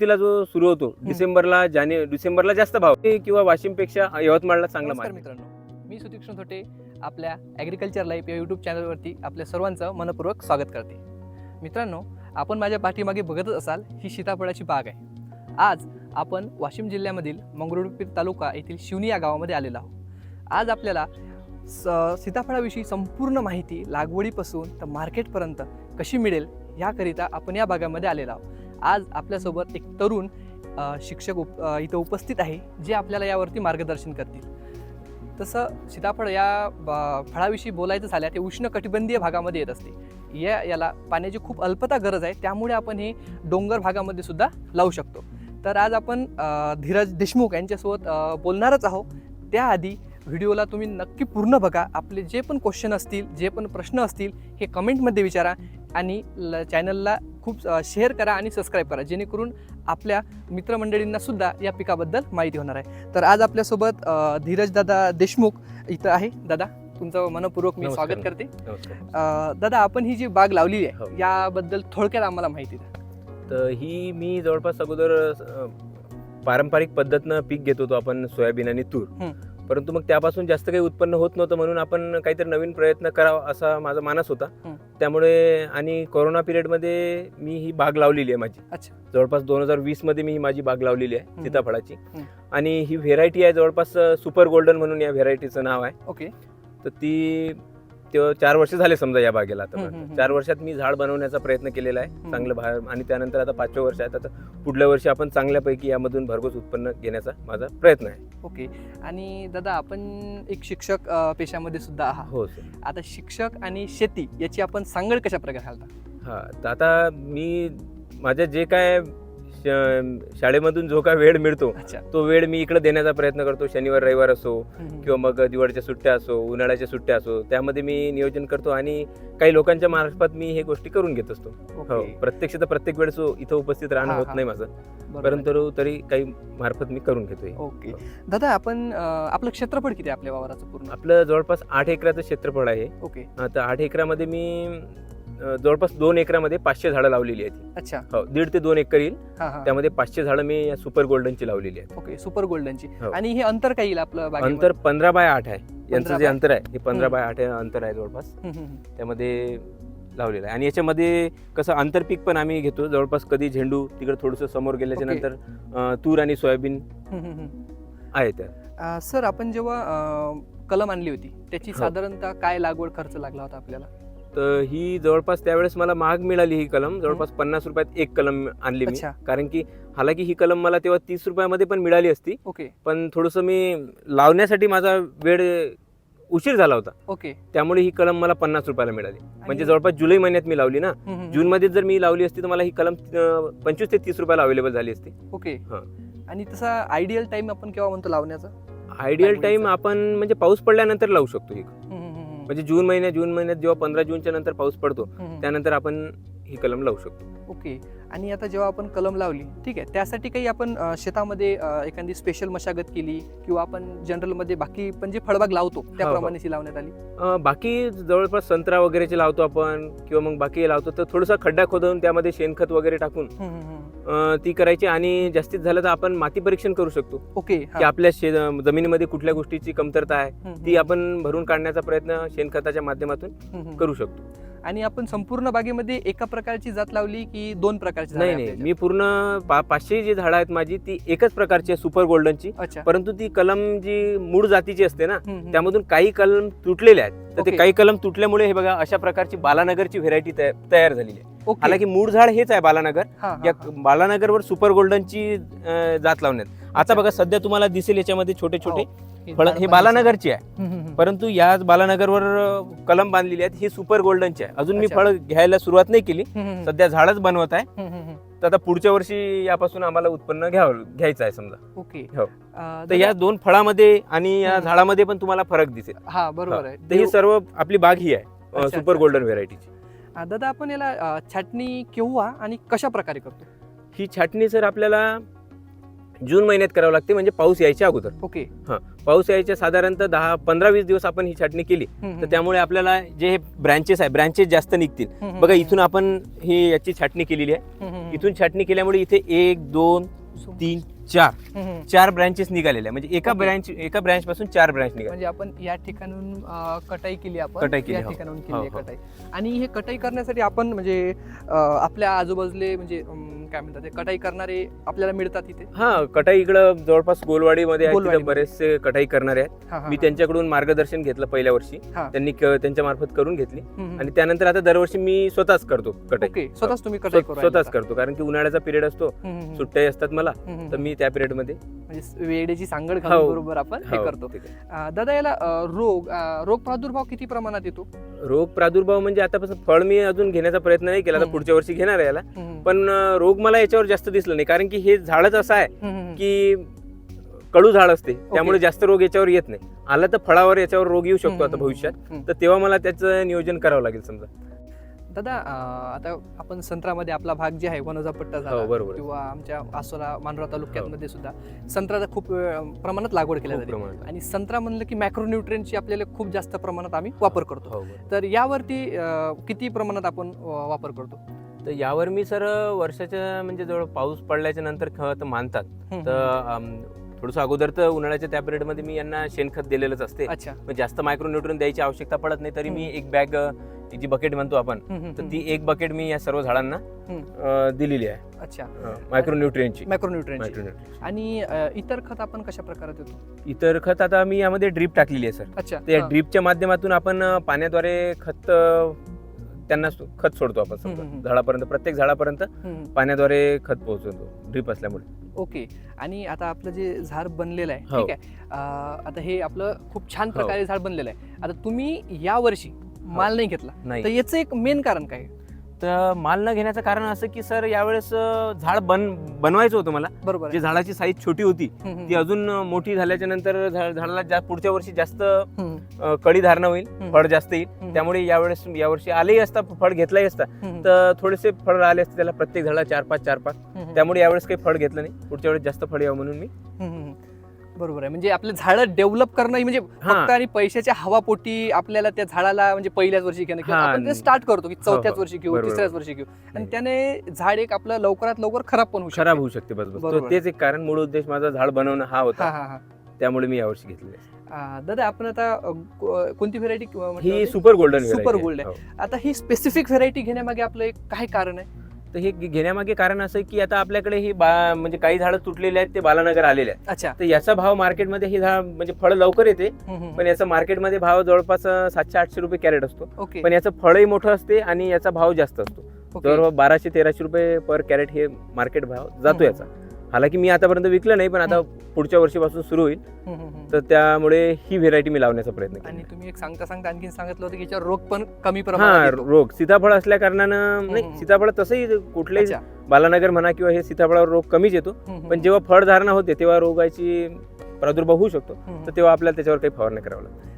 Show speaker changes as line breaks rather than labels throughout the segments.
तिला जो सुरू होतो डिसेंबरला जाने डिसेंबरला जास्त भाव किंवा वाशिमपेक्षा यवतमाळला चांगला माल
मित्रांनो. मी सुतीक्षण थोटे आपल्या ॲग्रिकल्चर लाईफ या यूट्यूब चॅनलवरती आपल्या सर्वांचं मनपूर्वक स्वागत करते. मित्रांनो आपण माझ्या पाठीमागे बघतच असाल ही सीताफळाची बाग आहे. आज आपण वाशिम जिल्ह्यामधील मंगरुळपीर तालुका येथील शिवनी या गावामध्ये आलेलो आहोत. आज आपल्याला स सीताफळाविषयी संपूर्ण माहिती लागवडीपासून तर मार्केटपर्यंत कशी मिळेल याकरिता आपण या भागामध्ये आलेलो आहोत. आज आपल्यासोबत एक तरुण शिक्षक उप इथं उपस्थित आहे जे आपल्याला यावरती मार्गदर्शन करतील. तसं सीताफळ या ब- फळाविषयी बोलायचं झाल्या ते उष्ण कटिबंधीय भागामध्ये येत असते. या याला पाण्याची खूप अल्पता गरज आहे त्यामुळे आपण हे डोंगर भागामध्ये सुद्धा लावू शकतो. तर आज आपण धीरज देशमुख यांच्यासोबत बोलणारच आहोत. त्याआधी व्हिडिओला तुम्ही नक्की पूर्ण बघा. आपले जे पण क्वेश्चन असतील जे पण प्रश्न असतील हे कमेंटमध्ये विचारा. आणि ल चॅनलला खूप शेअर करा आणि सबस्क्राईब करा जेणेकरून आपल्या मित्रमंडळींना सुद्धा या पिकाबद्दल माहिती होणार आहे तर आज आपल्यासोबत अ, धीरज दादा देशमुख इथं आहे दादा तुमचं मनपूर्वक मी. स्वागत करते दादा आपण ही जी बाग लावलेली
हो.
आहे याबद्दल थोडक्यात आम्हाला माहिती द्या
तर ही मी जवळपास अगोदर पारंपरिक पद्धतनं पीक घेत होतो आपण सोयाबीन आणि तूर
हं.
परंतु मग त्यापासून जास्त काही उत्पन्न होत नव्हतं म्हणून आपण काहीतरी नवीन प्रयत्न करावा असा माझा मानस होता. त्यामुळे आणि कोरोना पिरियडमध्ये मी ही बाग लावलेली आहे माझी
अच्छा
जवळपास दोन हजार वीसमध्ये मी ही माझी बाग लावलेली आहे. सीताफळाची. आणि ही व्हेरायटी आहे जवळपास सुपर गोल्डन म्हणून या व्हेरायटीचं नाव आहे
ओके
तर ती ते चार वर्ष झाले समजा या बागेला आता. चार वर्षात मी झाड बनवण्याचा प्रयत्न केलेला आहे. चांगलं बाहेर आणि त्यानंतर आता पाचव्या वर्ष आहे आता पुढल्या वर्षी आपण चांगल्यापैकी यामधून भरघोस उत्पन्न घेण्याचा माझा प्रयत्न आहे.
ओके. आणि दादा आपण एक शिक्षक पेशामध्ये सुद्धा आहात.
हो सर.
आता शिक्षक आणि शेती याची आपण सांगड कशा प्रकारे घालता?
हा तर आता मी माझ्या जे काय शाळेमधून जो काय वेळ मिळतो
अच्छा.
तो वेळ मी इकडे देण्याचा प्रयत्न करतो. शनिवार रविवार असो. किंवा मग दिवाळीच्या सुट्ट्या असो उन्हाळ्याच्या सुट्ट्या असो त्यामध्ये मी नियोजन करतो आणि काही लोकांच्या मार्फत मी हे गोष्टी करून घेत असतो. हो. प्रत्यक्ष तर प्रत्येक वेळेस इथं उपस्थित राहणं
हा,
होत
हा.
नाही माझं. परंतु तरी काही मार्फत मी करून घेतोय.
ओके. दादा आपण आपलं क्षेत्रफळ किती आपल्या वावराचं पूर्ण?
आपलं जवळपास आठ एकराचं क्षेत्रफळ आहे.
ओके.
आता आठ एकरामध्ये मी जवळपास दोन एकरामध्ये पाचशे झाडं लावलेली आहेत
अच्छा
हो दीड ते दोन एकर येईल
हा हा
त्यामध्ये पाचशे झाडं मी या सुपर गोल्डनची लावलेली आहेत
ओके सुपर गोल्डनची
हो.
आणि हे अंतर काय येईल आपलं बागेमध्ये?
अंतर पंधरा बाय आठ आहे यांचं जे
बाय-
अंतर आहे हे पंधरा. बाय आठ अंतर आहे जवळपास
हम्म, हम्म, हम्म.
त्यामध्ये लावलेलं आहे आणि याच्यामध्ये कसं आंतरपीक पण आम्ही घेतो जवळपास कधी झेंडू तिकडे थोडंसं समोर गेल्याच्या. नंतर अं, तूर आणि सोयाबीन
हम्म, हम्म, हम्म.
आहे त्या
अ, सर आपण जेव्हा अ, कलम आणली होती त्याची
हो.
साधारणतः काय लागवड खर्च लागला होता आपल्याला
तर ही जवळपास त्यावेळेस मला महाग मिळाली ही कलम. जवळपास पन्नास रुपयात एक कलम आणली मी.
अच्छा.
कारण की हालाकी ही कलम मला तेव्हा तीस रुपयामध्ये पण मिळाली असती.
ओके.
पण थोडंसं मी लावण्यासाठी माझा वेळ उशीर झाला होता.
ओके.
त्यामुळे ही कलम मला पन्नास रुपयाला मिळाली. म्हणजे जवळपास जुलै महिन्यात मी लावली ना.
हम्म, हम्म,
जून मध्ये जर मी लावली असती तर मला ही कलम पंचवीस ते तीस रुपयाला अवेलेबल झाली असती.
ओके.
हा.
आणि तसा आयडियल टाइम आपण केव्हा म्हणतो लावण्याचा?
आयडियल. टाइम आपण म्हणजे पाऊस पडल्यानंतर लावू शकतो ही
हम्म,
म्हणजे जून महिन्यात जून महिन्यात जेव्हा पंधरा जूनच्या नंतर पाऊस पडतो. त्यानंतर आपण ही कलम लावू शकतो.
ओके. आणि आता जेव्हा आपण कलम लावली ठीक आहे त्यासाठी काही आपण शेतामध्ये एखादी स्पेशल मशागत केली किंवा आपण जनरलमध्ये बाकी पण जे फळबाग लावतो त्याप्रमाणे ती लावण्यात आली?
बाकी जवळपास संत्रा वगैरेचे लावतो आपण किंवा मग बाकी लावतो तर थोडासा खड्डा खोदून त्यामध्ये शेणखत वगैरे टाकून ती करायची आणि जास्तीत झालं तर आपण माती परीक्षण करू शकतो.
ओके
की आपल्या शे जमिनीमध्ये कुठल्या गोष्टीची कमतरता आहे. ती आपण भरून काढण्याचा प्रयत्न शेणखताच्या माध्यमातून. करू शकतो.
आणि आपण संपूर्ण बागेमध्ये एका प्रकारची जात लावली की दोन प्रकारची
नाही नाही मी पूर्ण पा- पाचशे जी झाडं आहेत माझी ती एकच प्रकारची आहे सुपर गोल्डनची?
अच्छा
परंतु ती कलम जी मूळ जातीची असते ना
हम्म, हम्म.
त्यामधून काही कलम तुटलेले आहेत तर
ओके.
ते काही कलम तुटल्यामुळे हे बघा अशा प्रकारची बालानगरची व्हेरायटी तयार झालेली आहे
ओके.
हालाकी मूळ झाड हेच आहे बालानगर
हा, हा,
या
हा.
बालानगरवर सुपर गोल्डनची अं, जात लावण्यात आता. बघा सध्या तुम्हाला दिसेल याच्यामध्ये छोटे छोटे
हे
फळ हे बालानगरची आहे. परंतु या बालानगरवर कलम बांधलेली आहेत ही सुपर गोल्डनची आहे. अजून मी. फळ घ्यायला सुरुवात नाही केली. सध्या झाडच बनवत आहे. तर आता पुढच्या वर्षी यापासून आम्हाला उत्पन्न घ्यावं घ्यायचं आहे समजा.
ओके.
हो. तर या दोन फळामध्ये आणि या. झाडामध्ये पण तुम्हाला फरक दिसेल.
हा बरोबर आहे.
तर ही सर्व आपली बाग ही आहे सुपर. गोल्डन व्हेरायटीची.
दादा आपण याला छाटणी केव्हा आणि कशा प्रकारे करतो?
ही छाटणी सर आपल्याला जून महिन्यात करावं लागते म्हणजे पाऊस यायच्या अगोदर.
ओके.
पाऊस यायच्या साधारणतः दहा पंधरा वीस दिवस आपण ही छाटणी केली तर त्यामुळे आपल्याला जे हे ब्रँचेस आहे ब्रँचेस जास्त निघतील. बघा इथून आपण ही याची छाटणी केलेली आहे. इथून छाटणी केल्यामुळे इथे एक दोन तीन चार. चार ब्रँचेस निघालेले आहे म्हणजे एका. ब्रँच एका ब्रँच पासून चार ब्रँच निघाले.
म्हणजे आपण या ठिकाणून कटाई केली आपण.
कटाई केली,
या
हो.
ठिकाणून केली
हो, हो.
कटाई. आणि हे कटाई करण्यासाठी आपण म्हणजे आपल्या आजूबाजूले म्हणजे काय म्हणतात ते कटाई करणारे आपल्याला मिळतात इथे?
हा कटाई इकडं जवळपास गोलवाडीमध्ये आहे तिथं
गोलवाडीमध्ये.
बरेचसे कटाई करणारे आहेत.
हा, हा,
मी
हा.
त्यांच्याकडून मार्गदर्शन घेतलं पहिल्या वर्षी.
हा.
त्यांनी क- त्यांच्या मार्फत करून घेतली.
हम्म, हम्म.
आणि त्यानंतर आता दरवर्षी मी स्वतःच करतो कटाई.
ओके स्वतःच तुम्ही कटाई करू
स्वतःच करतो. कारण की उन्हाळ्याचा पिरियड असतो. सुट्ट्या असतात मला. तर मी त्या पिरियडमध्ये
म्हणजे वेडेची सांगड घालून
हो.
बरोबर आपण हे
हो,
करतो. अं, दादा याला अं, रोग अं, रोग प्रादुर्भाव किती प्रमाणात येतो?
रोग प्रादुर्भाव म्हणजे आतापासून फळ मी अजून घेण्याचा प्रयत्न नाही केला.
हम्म.
पुढच्या वर्षी घेणार आहे याला.
हम्म,
पण अं, रोग मला याच्यावर जास्त दिसलं नाही कारण की हे झाडच असं आहे. की कडू झाड असते त्यामुळे जास्त रोग याच्यावर येत नाही आला तर फळावर याच्यावर रोग येऊ शकतो आता भविष्यात. तर तेव्हा मला त्याचं नियोजन करावं लागेल समजा
दादा आता आपण संत्रामध्ये आपला भाग जे आहे वनोजा पट्टा
हो
झाला
बरोबर आहे.
किंवा आमच्या आसोला मानोरा तालुक्यामध्ये सुद्धा संत्र्याचा खूप प्रमाणात लागवड केल्या जाते. आणि संत्रा म्हणलं की मॅक्रोन्युट्रियनची आपल्याला खूप जास्त प्रमाणात आम्ही वापर करतो
हो, बरोबर.
तर यावरती किती प्रमाणात आपण वापर करतो
तर यावर मी सर वर्षाच्या म्हणजे जवळ पाऊस पडल्याच्या नंतर खत मानतात. तर थोडंसं अगोदर तर उन्हाळ्याच्या त्या पिरियडमध्ये मी यांना शेणखत दिलेलंच असते. जास्त मायक्रोन्युट्रन द्यायची आवश्यकता पडत नाही तरी मी एक बॅग जी बकेट म्हणतो आपण तर ती एक बकेट मी या सर्व झाडांना दिलेली आहे.
अच्छा.
मायक्रोन्युट्रियनची मायक्रोन्युट्रियन
आणि इतर खत आपण कशा प्रकारे देतो?
इतर खत आता मी यामध्ये ड्रीप टाकलेली आहे सर.
अच्छा.
त्या. ड्रीपच्या माध्यमातून आपण पाण्याद्वारे खत त्यांना खत सोडतो आपण समजा. झाडापर्यंत प्रत्येक झाडापर्यंत. पाण्याद्वारे खत पोहोचवतो ड्रीप असल्यामुळे
ओके आणि आता आपलं जे झाड बनलेलं आहे
हो.
ठीक आहे आता हे आपलं खूप छान
हो.
प्रकारे झाड बनलेलं आहे आता तुम्ही या वर्षी माल नाही घेतला
नाही
तर याचं एक मेन कारण काय?
तर माल न घेण्याचं कारण असं की सर यावेळेस झाड बन बनवायचं होतं मला.
बरोबर.
जे झाडाची साईज छोटी होती ती अजून मोठी झाल्याच्यानंतर झाडाला जा- पुढच्या वर्षी जास्त कळी धारणा होईल. फळ जास्त येईल. त्यामुळे यावेळेस यावर्षी आलेही असता फळ घेतलाही असता. तर थोडेसे फळ आले असते त्याला प्रत्येक झाडाला चार पाच चार पाच त्यामुळे यावेळेस काही फळ घेतलं नाही. पुढच्या वेळेस जास्त फळ यावं म्हणून मी.
बरोबर आहे म्हणजे आपले झाड डेव्हलप करणं ही म्हणजे
हा
फक्त आणि पैशाच्या हवापोटी आपल्याला त्या झाडाला म्हणजे पहिल्याच वर्षी घेणं किंवा
हा.
आपण ते स्टार्ट करतो की चौथ्याच
हो.
वर्षी घेऊ. तिसऱ्याच वर्षी घेऊ आणि. त्याने झाड एक आपलं लवकरात लवकर खराब पण होऊ.
खराब होऊ शकते
बरोबर.
तेच एक कारण मूळ उद्देश माझा झाड बनवणं हा
हा
होता
हा हा
त्यामुळे मी यावर्षी घेतलेले
आ, दादा आपण आता कोणती व्हेरायटी
ही सुपर गोल्डन
gold आहे. आता ही स्पेसिफिक व्हेरायटी घेण्यामागे आपलं एक काय कारण आहे
तर हे घेण्यामागे कारण असं की आता आपल्याकडे ही बा म्हणजे काही झाडं तुटलेले आहेत ते बालानगर आलेले आहेत
अच्छा
तर याचा भाव मार्केटमध्ये हे झाड म्हणजे फळ लवकर येते. पण याचा मार्केटमध्ये भाव जवळपास सातशे आठशे रुपये कॅरेट असतो पण याचं फळही मोठं असते आणि याचा भाव जास्त असतो. जवळपास बाराशे तेराशे रुपये पर कॅरेट हे मार्केट भाव जातो. याचा हालाकी मी आतापर्यंत विकलं नाही पण आता पुढच्या वर्षीपासून सुरू होईल. तर त्यामुळे ही व्हेरायटी मी लावण्याचा प्रयत्न
आणि तुम्ही एक सांगता सांगता आणखी सांगितलं होतं की याच्यावर रोग पण कमी
हा
प्रमाणात येतो.
रोग सीताफळ असल्या कारणानं नाही. सीताफळ तसंही कुठलेही
अच्छा.
बालानगर म्हणा किंवा हे सीताफळावर रोग कमीच येतो. पण जेव्हा फळधारणा होते तेव्हा रोगाची प्रादुर्भाव होऊ शकतो तर तेव्हा आपल्याला त्याच्यावर काही फवारणी करावं लागतं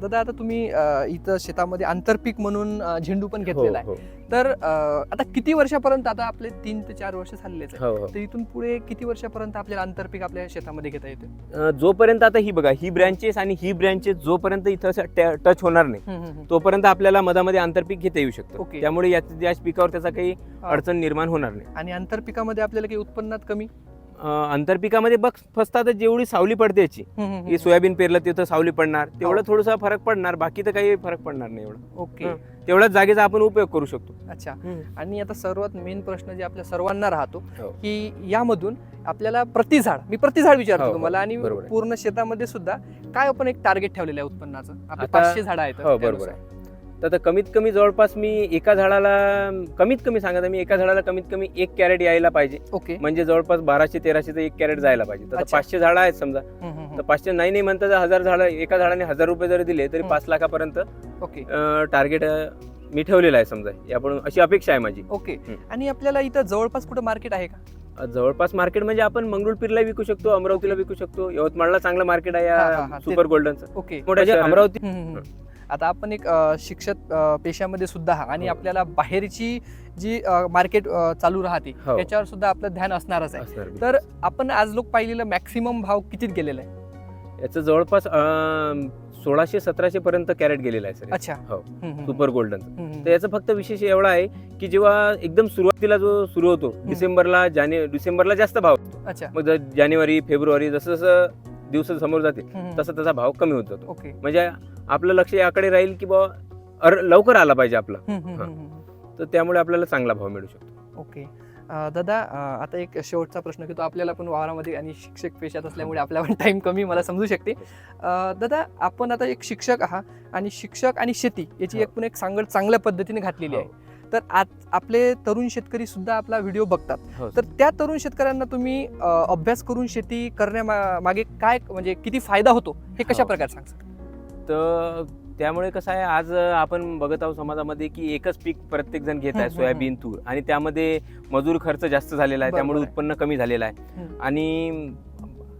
दादा आता तुम्ही इथं शेतामध्ये आंतरपीक म्हणून झेंडू पण
हो
घेतलेला आहे.
हो.
तर आता किती वर्षापर्यंत आता आपले तीन ते चार वर्ष झालेलेच
हो
तर इथून पुढे किती वर्षापर्यंत आपल्याला आंतरपीक आपल्या शेतामध्ये घेता येते?
जोपर्यंत आता ही बघा ही ब्रँचेस आणि ही ब्रँचेस जोपर्यंत इथं टच होणार नाही तोपर्यंत आपल्याला मधामध्ये आंतरपीक घेता येऊ शकतं. त्यामुळे या पिकावर त्याचा काही. अडचण निर्माण होणार नाही.
आणि आंतरपिकामध्ये आपल्याला काही उत्पन्नात कमी?
आंतरपिकामध्ये बघ फसतात जेवढी सावली पडते याची. की सोयाबीन पेरलं तिथं सावली पडणार. तेवढं
हो.
थोडासा फरक पडणार बाकी तर काही फरक पडणार नाही एवढा.
ओके.
तेवढ्याच जागेचा आपण उपयोग करू शकतो.
अच्छा. आणि आता सर्वात मेन प्रश्न जे आपल्या सर्वांना राहतो
हो.
की यामधून आपल्याला प्रति झाड मी प्रति झाड विचारतो
हो,
तुम्हाला आणि. पूर्ण शेतामध्ये सुद्धा काय आपण एक टार्गेट ठेवलेलं आहे उत्पन्नाचं? पाचशे झाड आहेत
बरोबर आहे. तर आता कमीत कमी जवळपास मी एका झाडाला कमीत कमी सांगत आहे मी एका झाडाला कमीत कमी एक कॅरेट यायला पाहिजे.
ओके.
म्हणजे जवळपास बाराशे तेराशे एक कॅरेट जायला पाहिजे. तर
अच्छा.
पाचशे झाडं आहेत समजा. तर. पाचशे नाही नाही म्हणता जर हजार झाडं एका झाडाने हजार रुपये जरी दिले तरी. पाच लाखापर्यंत
ओके.
टार्गेट मी ठेवलेलं आहे समजा. याकडून अशी अपेक्षा आहे माझी.
ओके.
हम्म.
आणि आपल्याला इथं जवळपास कुठं मार्केट आहे का?
जवळपास मार्केट म्हणजे आपण मंगरुळपीरला विकू शकतो अमरावतीला विकू शकतो. यवतमाळला चांगलं मार्केट आहे
हा, हा,
या
ते-
सुपर गोल्डनचं
ओके.
मोठ्या
म्हणजे
अमरावती
हम्म, हम्म, हम्म. आता आपण एक शिक्षक पेशामध्ये सुद्धा आहात आणि
हो.
आपल्याला बाहेरची जी मार्केट चालू राहते
हो.
त्याच्यावर सुद्धा आपलं ध्यान असणारच आहे. तर आपण आज लोक पाहिलेलं मॅक्सिमम भाव कितीत गेलेला आहे?
याचं जवळपास सोळाशे सतराशे पर्यंत कॅरेट गेलेला आहे सर
अच्छा.
हो. Super golden. तर याचं फक्त विशेष एवढा आहे की जेव्हा एकदम सुरुवातीला जो सुरू होतो डिसेंबरला जाने डिसेंबरला जास्त भाव असतो
अच्छा.
मग जानेवारी फेब्रुवारी जसं जसं दिवस समोर जाते तसा तसा भाव कमी होत जातो.
ओके.
म्हणजे आपलं लक्ष याकडे राहील की बाबा अर लवकर आला पाहिजे आपला. हा. तर त्यामुळे आपल्याला चांगला भाव मिळू शकतो.
ओके. दादा आता एक शेवटचा प्रश्न की तो आपल्याला पण वावरामध्ये आणि शिक्षक पेशात असल्यामुळे आपला पण टाइम कमी मला समजू शकते. दादा आपण आता एक शिक्षक आहात आणि शिक्षक आणि शेती याची
हो.
एक पण एक सांगड चांगल्या पद्धतीने घातलेली आहे. तर आज आपले तरुण शेतकरी सुद्धा आपला व्हिडिओ बघतात.
हो
तर त्या तरुण शेतकऱ्यांना तुम्ही अभ्यास करून शेती करण्यामागे काय म्हणजे किती फायदा होतो हे कशा
हो.
प्रकारे सांगता?
तर त्यामुळे कसं आहे आज आपण बघत आहोत समाजामध्ये की एकच पीक प्रत्येक जण घेत आहे सोयाबीन तूर. आणि त्यामध्ये मजूर खर्च जास्त झालेला आहे त्यामुळे. उत्पन्न कमी झालेलं आहे. आणि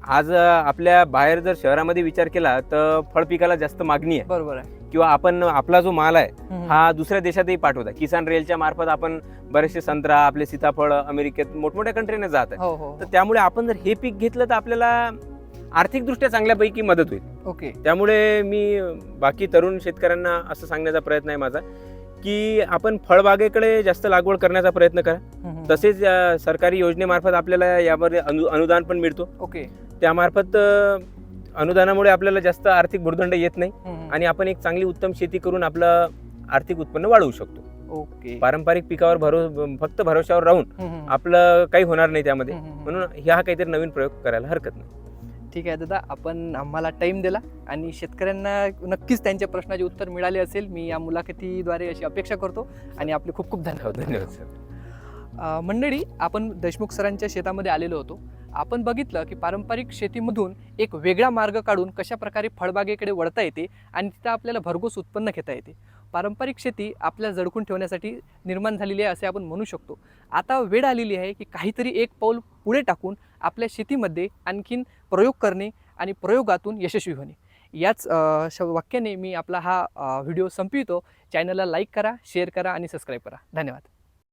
आज आपल्या बाहेर जर शहरामध्ये विचार केला तर फळ पिकाला जास्त मागणी आहे.
बरोबर आहे.
किंवा आपण आपला जो माल आहे हा दुसऱ्या देशातही पाठवत आहे. किसान रेलच्या मार्फत आपण बरेचसे संत्रा आपले सीताफळ अमेरिकेत मोठमोठ्या कंट्रीने जात आहे
हो हो.
तर त्यामुळे आपण जर हे पीक घेतलं तर आपल्याला आर्थिकदृष्ट्या चांगल्यापैकी मदत होईल.
ओके.
त्यामुळे मी बाकी तरुण शेतकऱ्यांना असं सांगण्याचा प्रयत्न आहे माझा की आपण फळबागेकडे जास्त लागवड करण्याचा प्रयत्न करा. तसेच सरकारी योजनेमार्फत आपल्याला यावर अनु अनुदान पण मिळतो.
ओके.
त्यामार्फत अनुदानामुळे आपल्याला जास्त आर्थिक भुर्दंड येत नाही. आणि आपण एक चांगली उत्तम शेती करून आपलं आर्थिक उत्पन्न वाढवू शकतो.
ओके.
पारंपरिक पिकावर भरो फक्त भरोशावर राहून. आपलं काही होणार नाही त्यामध्ये. म्हणून ह्या काहीतरी नवीन प्रयोग करायला हरकत नाही.
ठीक आहे दादा आपण आम्हाला टाइम दिला आणि शेतकऱ्यांना नक्कीच त्यांच्या प्रश्नाचे उत्तर मिळाले असेल. मी या मुलाखतीद्वारे अशी अपेक्षा करतो आणि आपले खूप खूप धन्यवाद.
धन्यवाद सर.
मंडळी आपण देशमुख सरांच्या शेतामध्ये आलेलो होतो. आपण बघितलं की पारंपरिक शेतीमधून एक वेगळा मार्ग काढून कशा प्रकारे फळबागेकडे वळता येते आणि तिथं आपल्याला भरघोस उत्पन्न घेता येते. पारंपरिक शेती आपल्या जडकून ठेवण्यासाठी निर्माण झालेली आहे असे आपण म्हणू शकतो. आता वेळ आलेली आहे की काहीतरी एक पाऊल पुढे टाकून आपल्या शेतीमध्ये आणखीन प्रयोग करणे आणि प्रयोगातून यशस्वी होणे. याच श वाक्याने मी आपला हा व्हिडिओ संपवितो. चॅनलला लाईक करा शेअर करा आणि सबस्क्राईब करा. धन्यवाद.